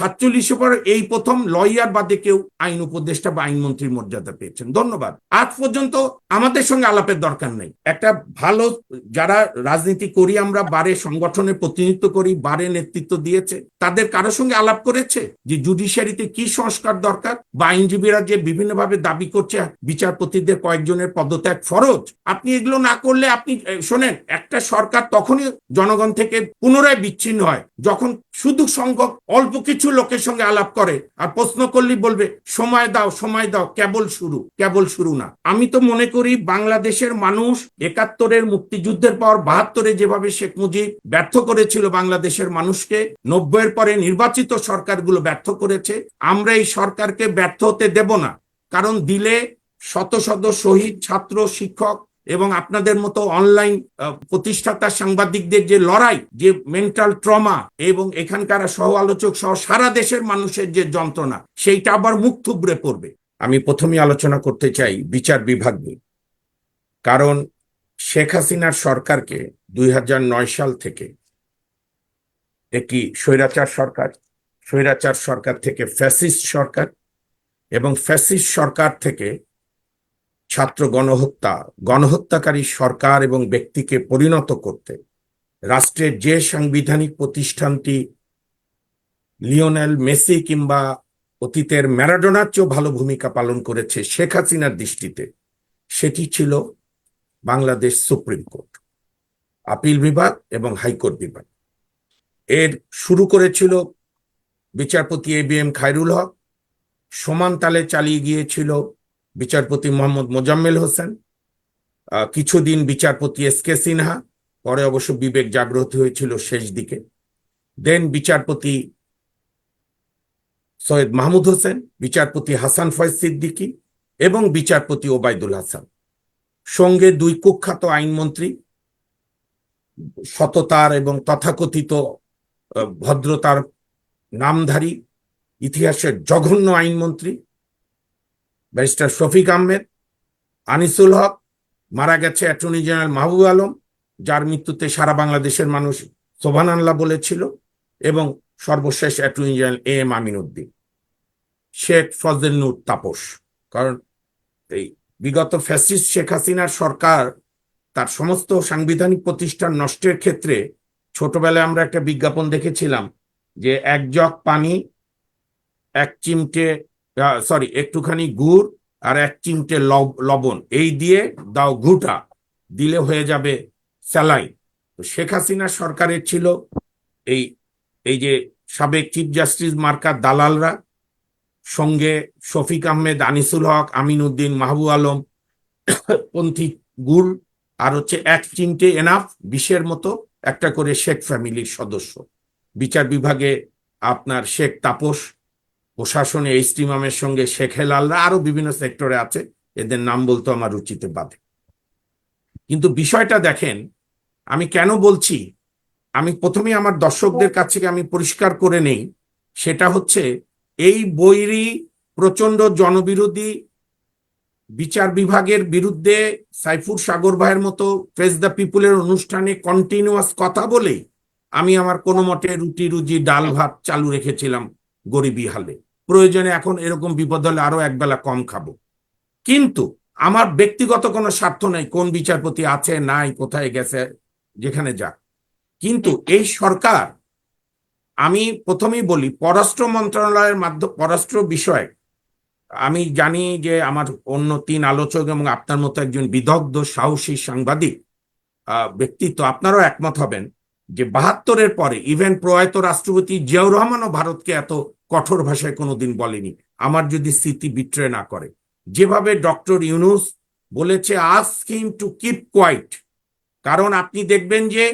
সাতচল্লিশে পর এই প্রথম লয়ার বাদে কেউ আইন উপদেষ্টা বা আইনমন্ত্রীর মর্যাদা পেয়েছেন। ধন্যবাদ। আজ পর্যন্ত আমাদের সঙ্গে আলাপের দরকার নেই। একটা ভালো যারা রাজনীতি করি, আমরা বারে সংগঠনের প্রতিনিধিত্ব করি, বারে নেতৃত্ব দিয়েছে, তাদের কারোর সঙ্গে আলাপ করেছে যে জুডিশিয়ারিতে কি সংস্কার দরকার? বা আইনজীবীরা যে বিভিন্নভাবে দাবি করছে, বিচারপতিদের কয়েকজনের পদত্যাগ ফরজ? আপনি এগুলো না করলে আপনি শোনেন, একটা সরকার তখনই জনগণ থেকে পুনরায় বিচ্ছিন্ন হয়, যখন শুধু সংখ্যক, অল্প কিছু লোকের সঙ্গে আলাপ করে আর প্রশ্ন করলেই বলবে, সময় দাও সময় দাও, কেবল শুরু কেবল শুরু না। আমি তো মনে করি বাংলাদেশের মানুষ একাত্তরের মুক্তিযুদ্ধের পর বাহাত্তরে যেভাবে শেখ মুজিব ব্যর্থ করেছিল বাংলাদেশের মানুষকে, নব্বইয়ের পরে নির্বাচিত সরকারগুলো ব্যর্থ করেছে। আমরা এই সরকারকে ব্যর্থ হতে দেব না, কারণ দিলে শত শত শহীদ, ছাত্র, শিক্ষক এবং আপনাদের মতো অনলাইন প্রতিষ্ঠাতা সাংবাদিকদের যে লড়াই, যে মেন্টাল ট্রমা এবং এখানকার সহ আলোচক সহ সারা দেশের মানুষের যে যন্ত্রণা, সেইটা আবার মুখ থুবড়ে পড়বে। আমি প্রথমেই আলোচনা করতে চাই বিচার বিভাগ নিয়ে। কারণ শেখ হাসিনার সরকারকে দুই হাজার নয় সাল থেকে একটি স্বৈরাচার সরকার স্বৈরাচার সরকার থেকে ফ্যাসিস্ট সরকার এবং ফ্যাসিস্ট সরকার থেকে ছাত্র গণহত্যা, গণহত্যাকারী সরকার এবং ব্যক্তিকে পরিণত করতে রাষ্ট্রের যে সাংবিধানিক প্রতিষ্ঠানটি লিওনেল মেসি কিংবা অতীতের ম্যারাডোনার চেয়েও ভালো ভূমিকা পালন করেছে শেখ হাসিনার দৃষ্টিতে, সেটি ছিল বাংলাদেশ সুপ্রিম কোর্ট। আপিল বিভাগ এবং হাইকোর্ট বিভাগ। এর শুরু করেছিল বিচারপতি A B M Khairul Haque. সমান তালে চালিয়ে গিয়েছিল বিচারপতি মোহাম্মদ মোজাম্মেল হোসেন। কিছুদিন বিচারপতি এস কে সিনহা, পরে অবশ্য বিবেক জাগ্রত হয়েছিল শেষ দিকে। দেন বিচারপতি সৈয়দ মাহমুদ হোসেন, বিচারপতি হাসান ফয়েজ সিদ্দিকী এবং বিচারপতি ওবায়দুল হাসান। সঙ্গে দুই কুখ্যাত আইনমন্ত্রী, সততার এবং তথাকথিত ভদ্রতার নামধারী, ইতিহাসের জঘন্য আইনমন্ত্রী, ব্যারিস্টার শফিক আহমেদ, আনিসুল হক, মারা গেছে অ্যাটর্নি জেনারেল মাহবুব আলম, যার মৃত্যুতে সারা বাংলাদেশের মানুষ সোভান আল্লাহ বলেছিল, এবং সর্বশেষ attorney general A M Amin Uddin. Sheikh Fazle Noor Taposh, কারণ এই বিগত ফ্যাসিস্ট শেখ হাসিনার সরকার তার সমস্ত সাংবিধানিক প্রতিষ্ঠান নষ্টের ক্ষেত্রে ছোটবেলায় আমরা একটা বিজ্ঞাপন দেখেছিলাম যে এক জগ পানি, এক চিমটে সরি একটুখানি গুড় আর এক চিমটে লব- লবণ। এই দিয়ে দাও ঘুটা, দিলে হয়ে যাবে স্যালাইন। তো শেখ হাসিনা সরকারের ছিল এই এই যে সাবেক চিফ জাস্টিস মার্কার দালালরা সঙ্গে শফিক আহমেদ, আনিসুল হক আমিন উদ্দিন মাহবুব আলম, পন্থী গুল, আর হচ্ছে এক চিমটে এনাফ, বিশের মতো একটা করে শেখ ফ্যামিলির সদস্য। বিচার বিভাগে আপনার শেখ তাপস, প্রশাসনে এইচ ইমামের সঙ্গে শেখ হেলালরা আরও বিভিন্ন সেক্টরে আছে, এদের নাম বলতে আমার রুচিতে বাধে। কিন্তু বিষয়টা দেখেন, আমি কেন বলছি, আমি প্রথমে আমার দর্শকদের কাছ থেকে আমি পরিষ্কার করে নেই, সেটা হচ্ছে এই বৈরী প্রচণ্ড জনবিরোধী বিচার বিভাগের বিরুদ্ধে সাইফুর সাগর ভাইয়ের মতো ফেস দ্য পিপুলের অনুষ্ঠানে কন্টিনিউয়াস কথা বলেই আমি আমার কোনো মতে রুটি রুজি ডাল ভাত চালু রেখেছিলাম গরিবী হালে। প্রয়োজনে এখন এরকম বিপদ হলে আরও একবেলা কম খাব। কিন্তু আমার ব্যক্তিগত কোনো স্বার্থ নাই, কোন বিচারপতি আছে, নাই, কোথায় গেছে, যেখানে যাক। কিন্তু এই সরকার আমি প্রথমেই বলি, পররাষ্ট্র মন্ত্রণালয়ের মাধ্যমে পররাষ্ট্র বিষয়ে আমি জানি যে আমার অন্য তিন আলোচক এবং আপনার মতো একজন বিদগ্ধ, সাহসী সাংবাদিক ব্যক্তিত্ব আপনারাও একমত হবেন যে বাহাত্তরের পরে ইভেন প্রয়াত রাষ্ট্রপতি জিয়াউর রহমানও ভারতকে এত কঠোর ভাষায় কোনোদিন বলেনি। আমার যদি স্মৃতি বিট্রে না করে। যেভাবে ডক্টর ইউনুস বলেছে ask him to keep quiet কারণ আপনি দেখবেন যে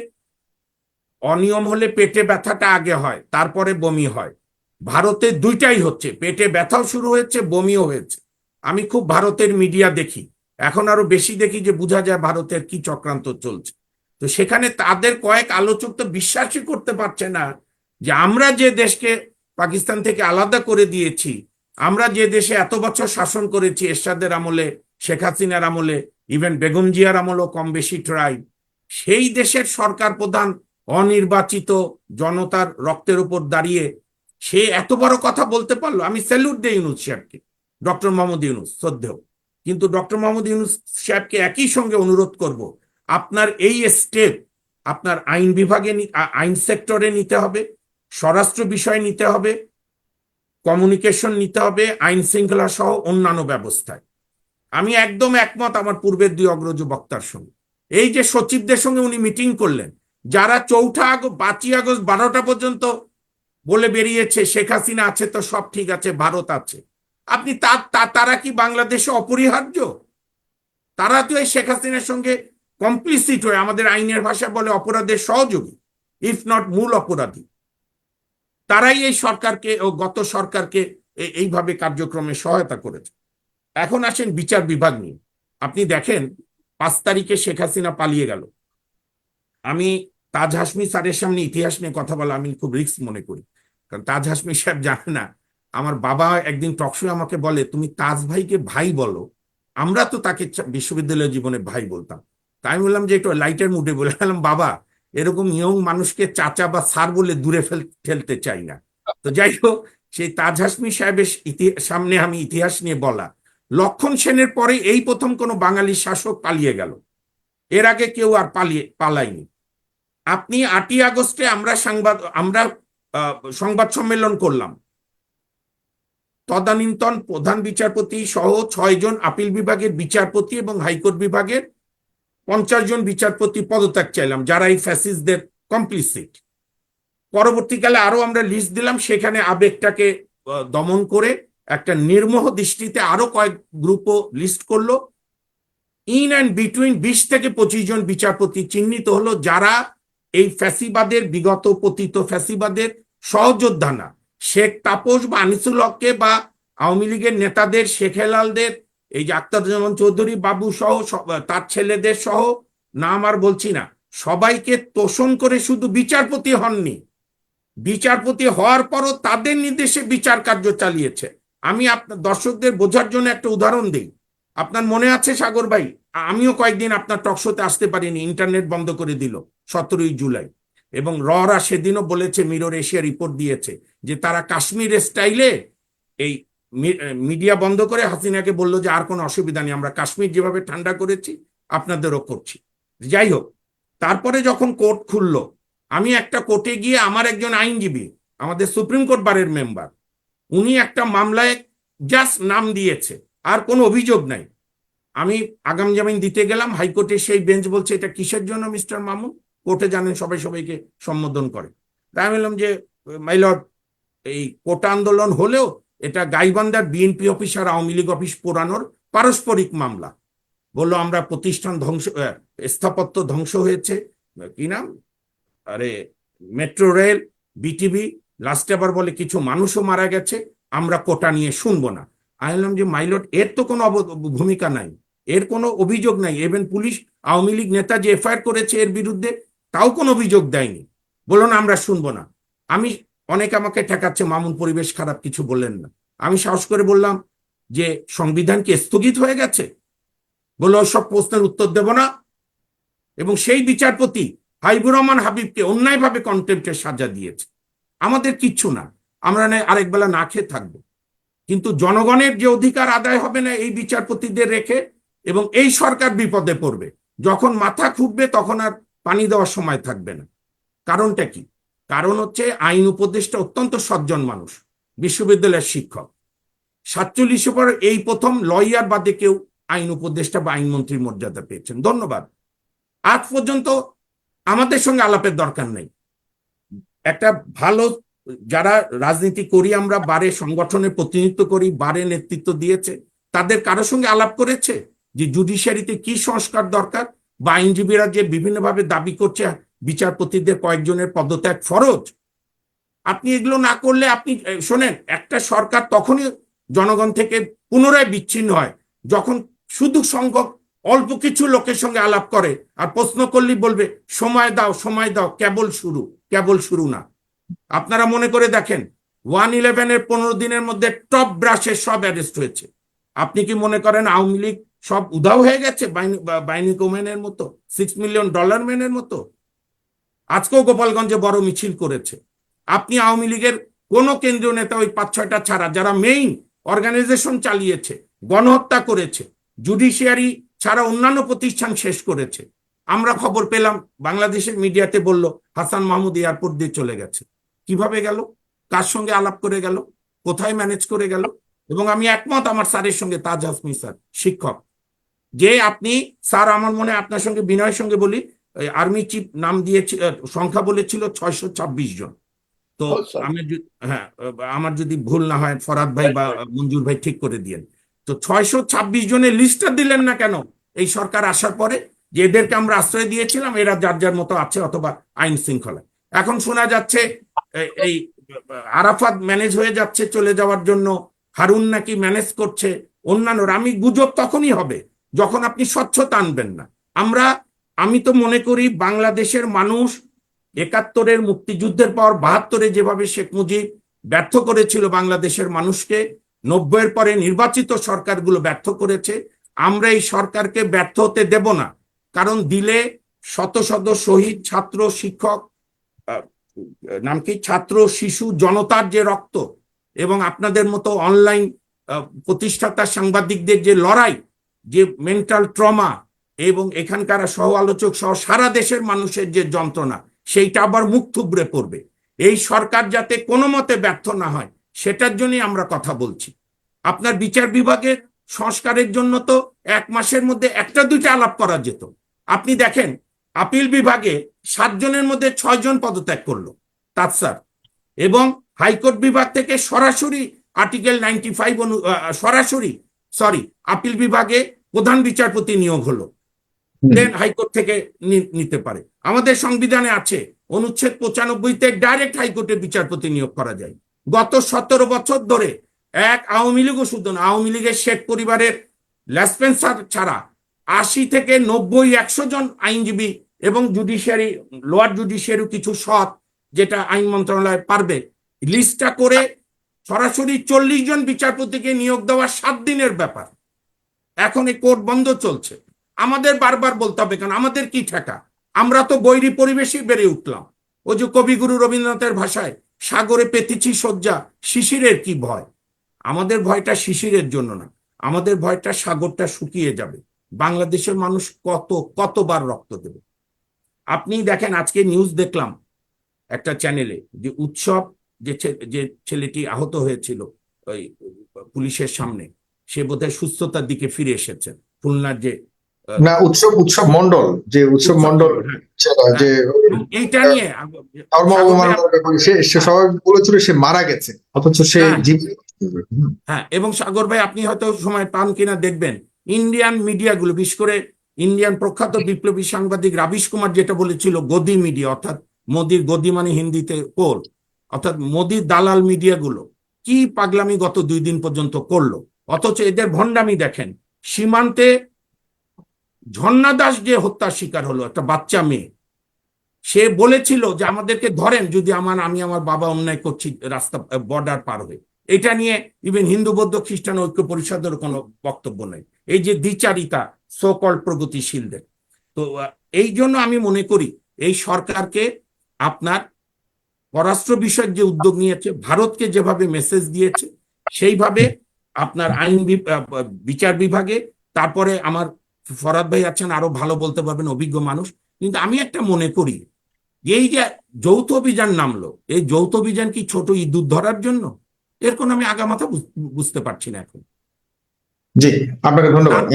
অনিয়ম হলে পেটে ব্যথাটা আগে হয়, তারপরে বমি হয়। ভারতে দুইটাই হচ্ছে, পেটে ব্যথাও শুরু হয়েছে, বমিও হয়েছে। আমি খুব ভারতের মিডিয়া দেখি। এখন আরও বেশি দেখি যে বোঝা যায় ভারতের কি চক্রান্ত চলছে। তো সেখানে তাদের কয়েক আলোচক তো বিশ্বাসই করতে পারছে না যে আমরা যে দেশকে পাকিস্তান থেকে আলাদা করে দিয়েছি, আমরা যে দেশে এত বছর শাসন করেছি, এরশাদের আমলে, শেখ হাসিনার আমলে ইভেন বেগম জিয়ার আমলেও কম বেশি ট্রাই সেই দেশের সরকার প্রধান অনির্বাচিত জনতার রক্তের উপর দাঁড়িয়ে সে এত বড় কথা বলতে পারল? আমি স্যালুট দেই ইউনুস সাহেবকে, ডক্টর মোহাম্মদ ইউনুস, শ্রদ্ধেয়। কিন্তু ডক্টর মোহাম্মদ ইউনুস সাহেবকে একই সঙ্গে অনুরোধ করব, আপনার এই স্টেপ আপনার আইন বিভাগে আইন সেক্টরে নিতে হবে, স্বরাষ্ট্র বিষয়ে নিতে হবে কমিউনিকেশন নিতে হবে, আইন শৃঙ্খলা সহ অন্যান্য ব্যবস্থায়। আমি একদম একমত আমার পূর্বের দুই অগ্রজ বক্তার সঙ্গে। এই যে সচিবদের সঙ্গে উনি মিটিং করলেন যারা চৌঠা আগস্ট, পাঁচই আগস্ট, বারোটা পর্যন্ত বলে বেরিয়েছে, শেখ হাসিনা আছে তো সব ঠিক আছে, ভারত আছে। আপনি তা- তা- তারা কি বাংলাদেশে অপরিহার্য? তারা তো এই শেখ হাসিনার সঙ্গে কমপ্লিসিট হয়ে, আমাদের আইনের ভাষা বলে অপরাধের সহযোগী ইফ নট মূল অপরাধী। তারাই এই সরকারকে ও গত সরকারকে এইভাবে কার্যক্রমে সহায়তা করেছে। এখন আসেন বিচার বিভাগ নিয়ে। আপনি দেখেন, পাঁচ তারিখে শেখ হাসিনা পালিয়ে গেল। আমি তাজ হাসমি স্যারের সামনে ইতিহাস নিয়ে কথা বলা আমি খুব রিস্ক মনে করি। কারণ তাজ হাসমি সাহেব জানে না। আমার বাবা একদিন টকশো আমাকে বলে, তুমি তাজ ভাইকে ভাই বলো। আমরা তো তাকে বিশ্ববিদ্যালয় জীবনে ভাই বলতাম। তাই আমি বললাম যে, একটু লাইটের মুডে বলে গেলাম, বাবা, এরকম ইয়ং মানুষকে চাচা বা স্যার বলে দূরে ফেল, ঠেলতে চাই না। তো যাই হোক, সেই তাজ হাসমি সাহেবের সামনে আমি ইতিহাস নিয়ে বলা। লক্ষণ সেনের পরে এই প্রথম কোনো বাঙালি শাসক পালিয়ে গেল। এর আগে কেউ আর পালিয়ে, পালায়নি। আপনি আটই আগস্টে আমরা সংবাদ আমরা সংবাদ সম্মেলন করলাম। তদানীন্তন প্রধান বিচারপতি সহ ছয়জন আপিল বিভাগের বিচারপতি এবং হাইকোর্ট বিভাগের পঞ্চাশ জন বিচারপতি পদত্যাগ চাইলাম, যারা এই ফ্যাসিসদের কমপ্লিসিট। পরবর্তীকালে আরও আমরা লিস্ট দিলাম, সেখানে আবেগটাকে দমন করে একটা নির্মোহ দৃষ্টিতে আরও কয়েক গ্রুপও লিস্ট করল। ইন অ্যান্ড বিটুইন বিশ থেকে পঁচিশ জন বিচারপতি চিহ্নিত হলো, যারা এই ফ্যাসিবাদের, বিগত পতিত ফ্যাসিবাদের সহযোদ্ধা না। শেখ তাপস বা আনিসুল হককে বা আওয়ামী লীগের নেতাদের, শেখ হেলালদের, এই যে আক্তারুজ্জামান চৌধুরী বাবু সহ তার ছেলেদের সহ, নাম আর বলছি না। সবাইকে তোষণ করে শুধু বিচারপতি হননি। বিচারপতি হওয়ার পরও তাদের নির্দেশে বিচার কার্য চালিয়েছে। আমি আপনার দর্শকদের বোঝার জন্য একটা উদাহরণ দিই। আপনার মনে আছে সাগর ভাই? আমিও কয়েকদিন আপনার টকশোতে আসতে পারিনি ইন্টারনেট বন্ধ করে দিল, সতেরোই জুলাই। এবং ররা সেদিনও বলেছে মিরর এশিয়া রিপোর্ট দিয়েছে, যে তারা কাশ্মীরের স্টাইলে এই মিডিয়া বন্ধ করে হাসিনাকে বলল যে আর কোনো অসুবিধা নেই, আমরা কাশ্মীর যেভাবে ঠান্ডা করেছি, আপনাদেরও করছি। যাই হোক, তারপরে যখন কোর্ট খুললো, আমি একটা কোর্টে গিয়ে আমার একজন আইনজীবী, আমাদের সুপ্রিম কোর্ট বারের মেম্বার উনি একটা মামলায় জাস্ট নাম দিয়েছে, আর কোনো অভিযোগ নাই। আমি আগাম জামিন দিতে গেলাম হাইকোর্টে সেই বেঞ্চ বলছে, এটা কিসের জন্য, মিস্টার মামুন? কোর্টে জানেন, সবাই সবাইকে সম্বোধন করে। তাই আমি বললাম যে মাইলর্ড এই কোটা আন্দোলন হলেও এটা গাইবান্ধার BNP officer Awami League office পোড়ানোর পারস্পরিক মামলা। বলল, আমরা প্রতিষ্ঠান ধ্বংস স্থাপত্য ধ্বংস হয়েছে। কি নাম? আরে, মেট্রো রেল, বিটিভি, লাস্টে আবার বলে কিছু মানুষও মারা গেছে, আমরা কোটা নিয়ে শুনব না। আমি বললাম যে মাইলট এর তো কোনো ভূমিকা নাই। এর কোনো অভিযোগ নাই। ইভেন পুলিশ, আওয়ামী লীগ নেতা যে এফআইআর করেছে এর বিরুদ্ধে, তাও কোনো অভিযোগ দেয়নি। বলল না আমরা শুনব না। আমি, অনেকে আমাকে ঠেকাচ্ছে, মামুন পরিবেশ খারাপ, কিছু বললেন না। আমি সাহস করে বললাম যে সংবিধান কি স্থগিত হয়ে গেছে? বলল, সব প্রশ্নের উত্তর দেব না। এবং সেই বিচারপতি হাইবুর রহমান হাবিবকে অন্যায়ভাবে কন্টেম্পটের সাজা দিয়েছে। আমাদের কিচ্ছু না। আমরা না আরেক বেলা না খেয়ে থাকব। কিন্তু জনগণের যে অধিকার আদায় হবে না এই বিচারপতিদের রেখে এবং এই সরকার বিপদে পড়বে। যখন মাথা খুঁটবে তখন আর পানি দেওয়ার সময় থাকবে না। কারণটা কি? কারণ হচ্ছে আইন উপদেষ্টা অত্যন্ত সজ্জন মানুষ, বিশ্ববিদ্যালয়ের শিক্ষক। সাতচল্লিশে পর এই প্রথম লয়ার বাদে কেউ আইন উপদেষ্টা বা আইনমন্ত্রীর মর্যাদা পেয়েছেন। ধন্যবাদ। আজ পর্যন্ত আমাদের সঙ্গে আলাপের দরকার নেই। একটা ভালো যারা রাজনীতি করি আমরা, বারে সংগঠনের প্রতিনিধিত্ব করি, বারে নেতৃত্ব দিয়েছে, তাদের কারোর সঙ্গে আলাপ করেছে? যে জুডিশিয়ারিতে কি সংস্কার দরকার? বা আইনজীবীরা যে বিভিন্নভাবে দাবি করছে বিচারপতিদের কয়েকজনের পদত্যাগ ফরজ? আপনি এগুলো না করলে আপনি শোনেন, একটা সরকার তখনই জনগণ থেকে পুনরায় বিচ্ছিন্ন হয় যখন শুধু সংখ্যক, অল্প কিছু লোকের সঙ্গে আলাপ করে আর প্রশ্ন করলেই বলবে, সময় দাও সময় দাও, কেবল শুরু কেবল শুরু না। আপনারা মনে করে দেখেন, ওয়ান ইলেভেনের পনেরো দিনের মধ্যে টপ ব্রাশে সব অ্যারেস্ট হয়েছে। আপনি কি মনে করেন আওয়ামী লীগ সব উধাও হয়ে গেছে বাইনি মতো সিক্স মিলিয়ন ডলার ম্যানের মতো। আজকেও গোপালগঞ্জে বড় মিছিল করেছে। আপনি আওয়ামী লীগের কোন কেন্দ্রীয় নেতা ওই পাঁচ, ছয়টা ছাড়া, যারা মেইন অর্গানাইজেশন চালিয়েছে, গণহত্যা করেছে জুডিশিয়ারি ছাড়া অন্যান্য প্রতিষ্ঠান শেষ করেছে। আমরা খবর পেলাম, বাংলাদেশের মিডিয়াতে বলল, হাসান মাহমুদ এয়ারপোর্ট দিয়ে চলে গেছে। কীভাবে গেল? কার সঙ্গে আলাপ করে গেল? কোথায় ম্যানেজ করে গেল? এবং আমি একমত আমার স্যারের সঙ্গে, তাজ হাসমি স্যার, শিক্ষক। যে আপনি স্যার আমার মনে আপনার সঙ্গে বিনয়ের সঙ্গে বলি আর্মি চিফ নাম দিয়েছিল সংখ্যা বলেছিল ছয়শো ছাব্বিশ জন। তো আমি হ্যাঁ আমার যদি ভুল না হয় ফরাদ ভাই বা মঞ্জুর ভাই ঠিক করে দিয়েন। তো ছয়শো ছাব্বিশ জনের লিস্টটা দিলেন না কেন? এই সরকার আসার পরে যে এদেরকে আমরা আশ্রয় দিয়েছিলাম এরা যার যার মতো আছে অথবা আইন শৃঙ্খলা। এখন শোনা যাচ্ছে এই আরাফাত ম্যানেজ হয়ে যাচ্ছে চলে যাওয়ার জন্য হারুন নাকি ম্যানেজ করছে অন্যান্য আমি গুজব তখনই হবে যখন আপনি স্বচ্ছতা আনবেন না। আমরা, আমি তো মনে করি বাংলাদেশের মানুষ একাত্তরের মুক্তিযুদ্ধের পর বাহাত্তরে যেভাবে শেখ মুজিব ব্যর্থ করেছিল বাংলাদেশের মানুষকে, নব্বইয়ের পরে নির্বাচিত সরকারগুলো ব্যর্থ করেছে, আমরা এই সরকারকে ব্যর্থ হতে দেব না। কারণ দিলে শত শত শহীদ, ছাত্র, শিক্ষক নাম কি? ছাত্র, শিশু, জনতার যে রক্ত এবং আপনাদের মতো অনলাইন প্রতিষ্ঠাতা, সাংবাদিকদের যে লড়াই যে মেন্টাল ট্রমা এবং এখানকার সহ আলোচক সহ সারা দেশের মানুষের যে যন্ত্রণা, সেইটা আবার মুখ থুবড়ে পড়বে। এই সরকার যাতে কোনো মতে ব্যর্থ না হয়, সেটার জন্যই আমরা কথা বলছি। আপনার বিচার বিভাগের সংস্কারের জন্য তো এক মাসের মধ্যে একটা দুইটা আলাপ করা যেত। আপনি দেখেন, আপিল বিভাগে সাতজনের মধ্যে ছয় জন পদত্যাগ করল, তার স্যার। এবং হাইকোর্ট বিভাগ থেকে সরাসরি আর্টিকেল নাইনটি ফাইভ সরাসরি সরি আপিল বিভাগে প্রধান বিচারপতি নিয়োগ হলো। দেন হাইকোর্ট থেকে নিতে পারে। আমাদের সংবিধানে আছে অনুচ্ছেদ পঁচানব্বইতে ডাইরেক্ট হাইকোর্টে বিচারপতি নিয়োগ করা যায়। গত সতেরো বছর ধরে এক আওয়ামী লীগও শুধু না আওয়ামী লীগের শেখ পরিবারের লেসপেন্সার ছাড়া আশি থেকে নব্বই একশো জন আইনজীবী এবং জুডিশিয়ারি লোয়ার জুডিশিয়ারি কিছু সৎ যেটা আইন মন্ত্রণালয় পারবে লিস্টটা করে সরাসরি চল্লিশ জন বিচারপতিকে নিয়োগ দেওয়া সাত দিনের ব্যাপার। এখন এই কোর্ট বন্ধ চলছে। আমাদের বারবার বলতে হবে, কারণ আমাদের কি ঠেকা? আমরা তো বৈরী পরিবেশই বেড়ে উঠলাম। ওই যে কবিগুরু রবীন্দ্রনাথের ভাষায়, সাগরে পেতেছি শয্যা, শিশিরের কি ভয়? আমাদের ভয়টা শিশিরের জন্য না। আমাদের ভয়টা সাগরটা শুকিয়ে যাবে। বাংলাদেশের মানুষ কত, কতবার রক্ত দেবে? আপনি দেখেন, আজকে নিউজ দেখলাম একটা চ্যানেলে যে উৎসব যে যে ছেলেটি আহত হয়েছিল ওই পুলিশের সামনে সে বোধহয় সুস্থতার দিকে ফিরে এসেছে। খুলনার যে না উৎসব উৎসব মন্ডল যে উৎসব মন্ডল হ্যাঁ। যে এইটা নিয়ে ধর্ম অবমাননার ব্যাপারে সে সবাই বলেছিল সে মারা গেছে অথচ সে হ্যাঁ। হ্যাঁ এবং সাগর ভাই আপনি হয়তো সময় পান কিনা দেখবেন ইন্ডিয়ান মিডিয়াগুলো বিশেষ করে ইন্ডিয়ান প্রখ্যাত বিপ্লবী সাংবাদিক রাবিশ কুমার যেটা বলেছিল গদি মিডিয়া অর্থাৎ মোদির গদি মানে হিন্দিতে কোল অর্থাৎ মোদির দালাল মিডিয়াগুলো কি পাগলামি গত দুই দিন পর্যন্ত করল? অথচ এদের ভণ্ডামি দেখেন, সীমান্তে ঝর্ণা দাস যে হত্যার শিকার হলো, একটা বাচ্চা মেয়ে, সে বলেছিল যে আমাদেরকে ধরেন যদি আমার, আমি আমার বাবা অন্যায় করছি রাস্তা, বর্ডার পার হয়ে। এটা নিয়ে ইভেন হিন্দু, বৌদ্ধ, খ্রিস্টান ঐক্য পরিষদের কোনো বক্তব্য নেই। এই যে দ্বিচারিতা সকল প্রগতিশীলদের। তো এই জন্য আমি মনে করি এই সরকারকে আপনার পররাষ্ট্র বিষয়ক যে উদ্যোগ নিয়েছে ভারতকে যেভাবে মেসেজ দিয়েছে সেইভাবে আপনার আইন বিচার বিভাগে তারপরে আমার ফরাদ ভাই আছেন আরও ভালো বলতে পারবেন অভিজ্ঞ মানুষ। কিন্তু আমি একটা মনে করি এই যে যৌথ অভিযান নামলো এই যৌথ অভিযান কি ছোট ইঁদুর ধরার জন্য? এর কোনো আমি আগামাথা বুঝ- বুঝতে পারছি না এখন। জি আপনাকে ধন্যবাদ।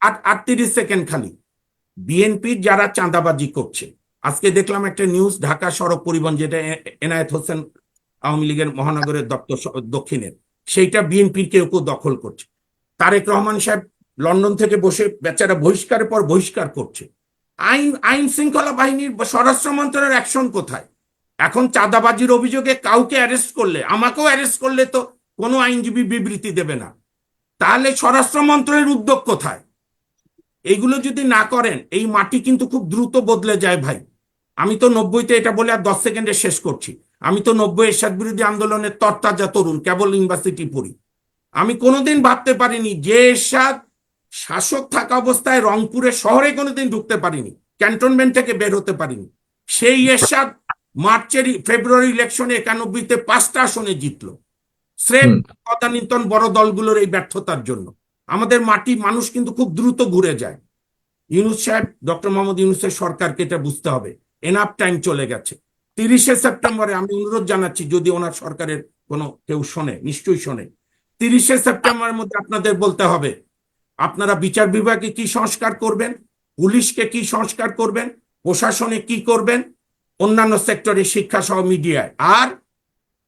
আটত্রিশ সেকেন্ড খালি। বিএনপির যারা চাঁদাবাজি করছে আজকে দেখলাম একটা নিউজ ঢাকা সড়ক পরিবহন, যেটা এনায়েত হোসেন আওয়ামী লীগের মহানগরের দপ্তর দক্ষিণের, সেইটা বিএনপির কেউ কেউ দখল করছে। তারেক রহমান সাহেব লন্ডন থেকে বসে বেচারা বহিষ্কারের পর বহিষ্কার করছে। আইন আইন শৃঙ্খলা বাহিনীর স্বরাষ্ট্র মন্ত্রণালয়ের অ্যাকশন কোথায়? এখন চাঁদাবাজির অভিযোগে কাউকে অ্যারেস্ট করলে, আমাকেও অ্যারেস্ট করলে তো কোনো আইনজীবী বিবৃতি দেবে না। তাহলে স্বরাষ্ট্র মন্ত্রণের উদ্যোগ কোথায়? এইগুলো যদি না করেন, এই মাটি কিন্তু খুব দ্রুত বদলে যায় ভাই। আমি তো নব্বইতে এটা বলে আর দশ সেকেন্ডে শেষ করছি। আমি তো নব্বই এরশাদ বিরোধী আন্দোলনের তরতাজা তরুণ কেবল ইউনিভার্সিটি পড়ি। আমি কোনোদিন ভাবতে পারিনি যে এরশাদ শাসক থাকা অবস্থায় রংপুরের শহরে কোনোদিন ঢুকতে পারিনি ক্যান্টনমেন্ট থেকে বের হতে পারিনি। সেই এরশাদ মার্চের ফেব্রুয়ারি ইলেকশনে একানব্বইতে পাঁচটা আসনে জিতলো। স্রেফ হুম। তদানীন্তন বড় দলগুলোর এই ব্যর্থতার জন্য। আমাদের মাটি মানুষ কিন্তু খুব দ্রুত ঘুরে যায়। ইউনুস সাহেব ডক্টর মোহাম্মদ ইউনুসের সরকারকে এটা বুঝতে হবে। এনাফ টাইম চলে গেছে। তিরিশে সেপ্টেম্বরে আমি অনুরোধ জানাচ্ছি, যদি ওনার সরকারের কোনো কেউ শোনে, নিশ্চয়ই শোনে। তিরিশে সেপ্টেম্বরের মধ্যে আপনাদের বলতে হবে, আপনারা বিচার বিভাগে কি সংস্কার করবেন, পুলিশকে কি সংস্কার করবেন, প্রশাসনে কি করবেন, অন্যান্য সেক্টরে শিক্ষা সহ মিডিয়ায়। আর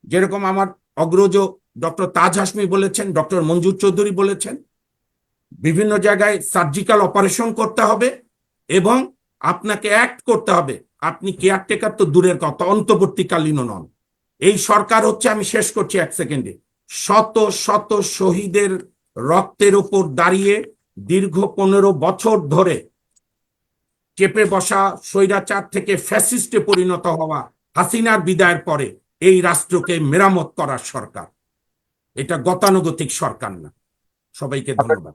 যেরকম আমার অগ্রজ ডক্টর তাজ হাসমি বলেছেন, ডক্টর মঞ্জুর চৌধুরী বলেছেন, বিভিন্ন জায়গায় সার্জিক্যাল অপারেশন করতে হবে এবং আপনাকে অ্যাক্ট করতে হবে। আপনি কেয়ারটেকার তো দূরের কথা, অন্তর্বর্তীকালীনও নন। এই সরকার হচ্ছে, আমি শেষ করছি এক সেকেন্ডে শত শত শহীদের রক্তের উপর দাঁড়িয়ে দীর্ঘ পনেরো বছর ধরে চেপে বসা স্বৈরাচার থেকে ফ্যাসিস্টে পরিণত হওয়া হাসিনার বিদায়ের পরে এই রাষ্ট্রকে মেরামত করার সরকার। এটা গতানুগতিক সরকার না। সবাইকে ধন্যবাদ।